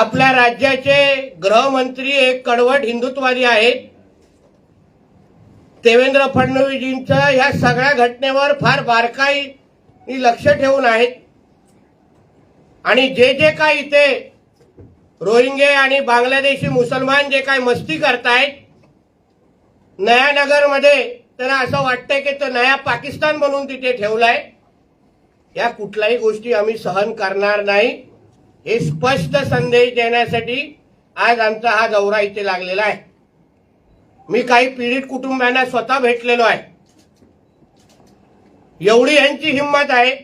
आपल्या राज्याचे गृहमंत्री एक कडवट हिंदुत्ववादी आहेत. देवेंद्र फडणवीसजींचं ह्या सगळ्या घटनेवर फार बारकाई लक्ष ठेवून आहेत. आणि जे जे काय इथे रोहिंगे आणि बांगलादेशी मुसलमान जे काय मस्ती करतायत नयानगरमध्ये तर त्यांना असं वाटतंय की तो नया पाकिस्तान म्हणून तिथे ठेवलाय. या कुठल्याही गोष्टी आम्ही सहन करणार नाही. हे स्पष्ट संदेश देण्यासाठी आज आमचा हा दौरा इथे लागलेला आहे. मी काही पीडित कुटुंबांना स्वतः भेटलेलो आहे. एवढी यांची हिंमत आहे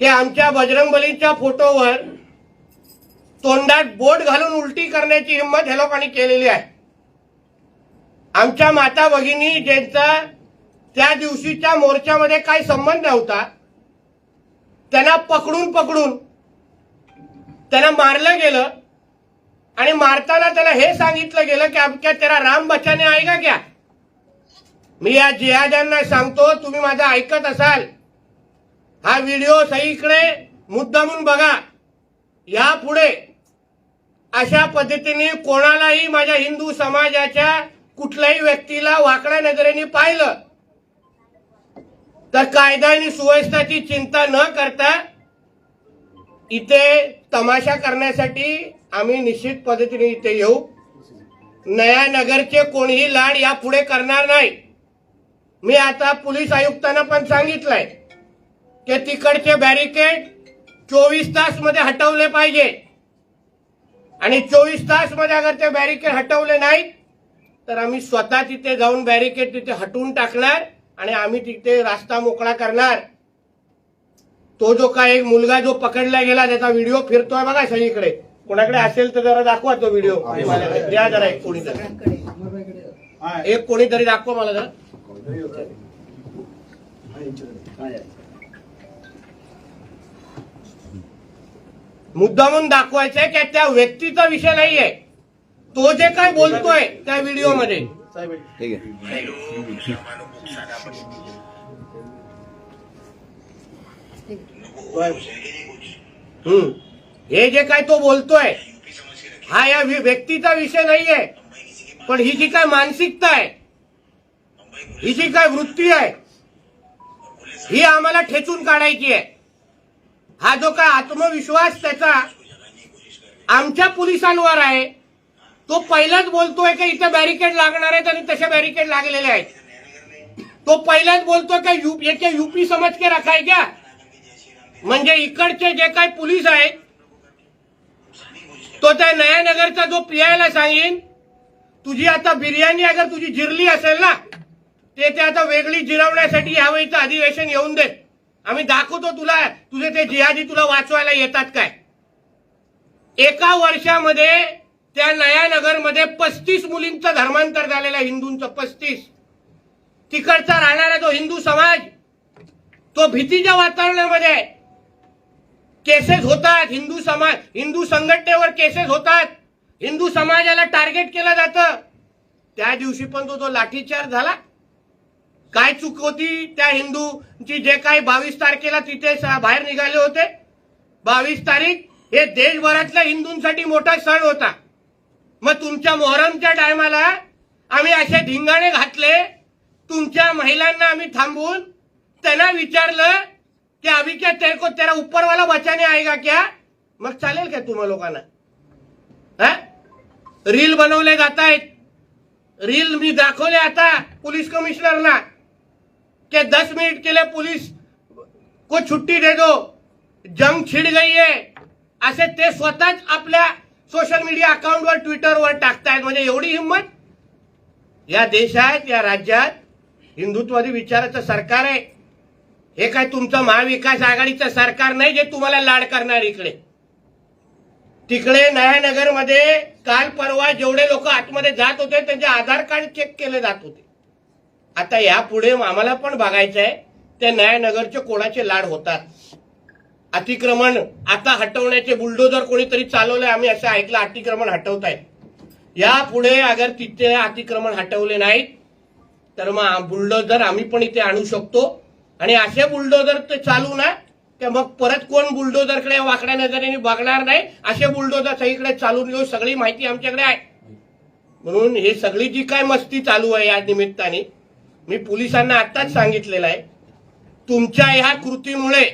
की आमच्या बजरंगबलीच्या फोटोवर तोंडात बोट घालून उलटी करण्याची हिंमत हे लोकांनी केलेली आहे. आमच्या माता भगिनी ज्यांचा त्या दिवशीच्या मोर्चामध्ये काही संबंध नव्हता त्यांना पकडून पकडून त्याला मारलं गेलं आणि मारताना त्याला हे सांगितलं गेलं की अब क्या तेरा राम बचाने आएगा क्या? मी या जिहाद्यांना सांगतो तुम्ही माझं ऐकत असाल. हा व्हिडिओ सगळीकडे मुद्दामून बघा. यापुढे अशा पद्धतीने कोणालाही माझ्या हिंदू समाजाच्या कुठल्याही व्यक्तीला वाकड्या नजरेने पाहिलं तर कायदा आणि सुव्यवस्थाची चिंता न करता इथे तमाशा करण्यासाठी आम्ही निश्चित पद्धतीने इथे येऊ. नया नगरचे कोणीही लाड यापुढे करणार नाही. मी आता पोलीस आयुक्तांना पण सांगितलंय की तिकडचे बॅरिकेड चोवीस तासमध्ये हटवले पाहिजे. आणि चोवीस तासमध्ये अगर ते बॅरिकेड हटवले नाहीत तर आम्ही स्वतः तिथे जाऊन बॅरिकेड तिथे हटवून टाकणार आणि आम्ही तिथे रास्ता मोकळा करणार. तो जो काय एक मुलगा जो पकडला गेला त्याचा व्हिडिओ फिरतोय बघा सगळीकडे. कोणाकडे असेल तर जरा दाखवा तो व्हिडिओ द्या जरा एक कोणीतरी एक कोणीतरी दाखवा मला जरा. मुद्दामून दाखवायचंय की त्या व्यक्तीचा विषय नाहीये. तो जे काय बोलतोय त्या व्हिडिओमध्ये ठीक आहे. हम्म. हे जे काय तो बोलतोय हा या व्यक्तीचा विषय नाहीये पण ही जी काय मानसिकता आहे ही जी काय वृत्ती आहे ही आम्हाला ठेचून काढायची आहे. हा जो काय आत्मविश्वास त्याचा आमच्या पोलिसांवर आहे तो पहिलाच बोलतोय की इथे बॅरिकेड लागणार आहेत आणि तसे बॅरिकेड लागलेले आहेत. तो पहिलाच बोलतोय का यू ये यूपी समज के रखाय क्या? म्हणजे इकडचे जे काही पोलीस आहेत तो त्या नयानगरचा जो पियायला सांगेन तुझी आता बिर्याणी अगर तुझी जिरली असेल ना ते ते आता वेगळी जिरवण्यासाठी यावेळीचं अधिवेशन येऊन देत. आम्ही दाखवतो तुला तुझे ते जिहादी तुला वाचवायला येतात काय. एका वर्षामध्ये त्या नयानगरमध्ये पस्तीस मुलींचं धर्मांतर झालेलं आहे हिंदूंचं पस्तीस. तिकडचा राहणारा जो हिंदू समाज तो भीतीच्या वातावरणामध्ये आहे. केसेस होतात. हिंदू समाज हिंदू संघटनेवर केसेस होतात. हिंदू समाजाला टार्गेट केलं जातं. त्या दिवशी पण तो तो लाठीचार्ज झाला. काय चूक होती त्या हिंदूची? जे काही बावीस तारखेला तिथे स- बाहेर निघाले होते. बावीस तारीख हे देशभरातल्या हिंदूंसाठी मोठा सण होता. मग तुमच्या मोहरमच्या टायमाला आम्ही असे धिंगाणे घातले. तुमच्या महिलांना आम्ही थांबवून त्यांना विचारलं की अभी क्या तेरे को तेरा ऊपर वाला बचाने आएगा क्या? मग चालेल का तुम्हा लोकांना? हा? रील बनवले जात आहेत रील मी दाखवले आता पोलीस कमिशनरला के दस मिनट के लिए पुलिस को छुट्टी दे दो. जंग छिड़ गई है. असे ते स्वतःच आपल्या सोशल मीडिया अकाउंटवर ट्विटरवर टाकतायत. म्हणजे एवढी हिंमत? या देशात या राज्यात हिंदुत्ववादी विचाराचं सरकार आहे. हे काय तुमचं महाविकास आघाडीचं सरकार नाही जे तुम्हाला लाड करणार इकडे? तिकडे नयानगरमध्ये काल परवा जेवढे लोक आतमध्ये जात होते त्यांचे आधार कार्ड चेक केले जात होते. आता यापुढे आम्हाला पण बघायचं आहे त्या नयानगरचे कोणाचे लाड होतात? अतिक्रमण आता हटवण्याचे बुलडोजर कोणीतरी चालवलंय आम्ही असं ऐकलं अतिक्रमण हटवतायत. यापुढे अगर तिथे अतिक्रमण हटवले नाहीत तर मग बुलडोजर आम्ही पण इथे आणू शकतो. आणि असे बुलडोजर ते चालू ना की मग परत कोण बुलडोजरकडे वाकड्या नजरेने बघणार नाही असे बुलडोजर सगळीकडे चालून येऊ सगळी माहिती आमच्याकडे आहे. म्हणून हे सगळी जी काय मस्ती चालू आहे या निमित्ताने मी पोलिसांना आत्ताच सांगितलेलं आहे तुमच्या ह्या कृतीमुळे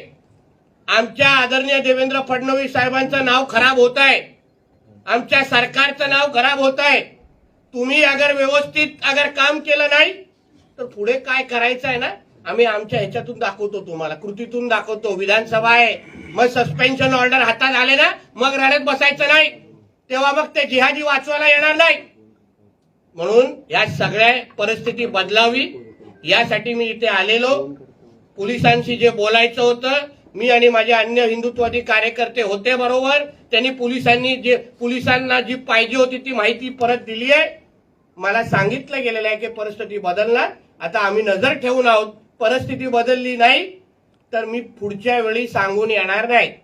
आमच्या आदरणीय देवेंद्र फडणवीस साहेबांचं नाव खराब होत आहे. आमच्या सरकारचं नाव खराब होत आहे. तुम्ही अगर व्यवस्थित अगर काम केलं नाही तर पुढे काय करायचं आहे ना? आम्ही आमच्या ह्याच्यातून दाखवतो तुम्हाला कृतीतून दाखवतो. विधानसभा आहे. मग सस्पेन्शन ऑर्डर हातात आले ना मग रडत बसायचं नाही. तेव्हा मग ते जिहादी वाचवायला येणार नाही. म्हणून या सगळ्या परिस्थिती बदलावी. यासाठी मी इथे आलेलो. पोलिसांशी जे बोलायचं होतं मी आणि माझे अन्य हिंदुत्वादी कार्यकर्ते होते बरोबर. त्यांनी पोलिसांनी जे पोलिसांना जी पाहिजे होती ती माहिती परत दिली आहे मला सांगितलं गेलेलं आहे की परिस्थिती बदलणार. आता आम्ही नजर ठेवून आहोत. परिस्थिती बदलली नाही तर मी पुढच्या वेळी सांगून येणार नाही.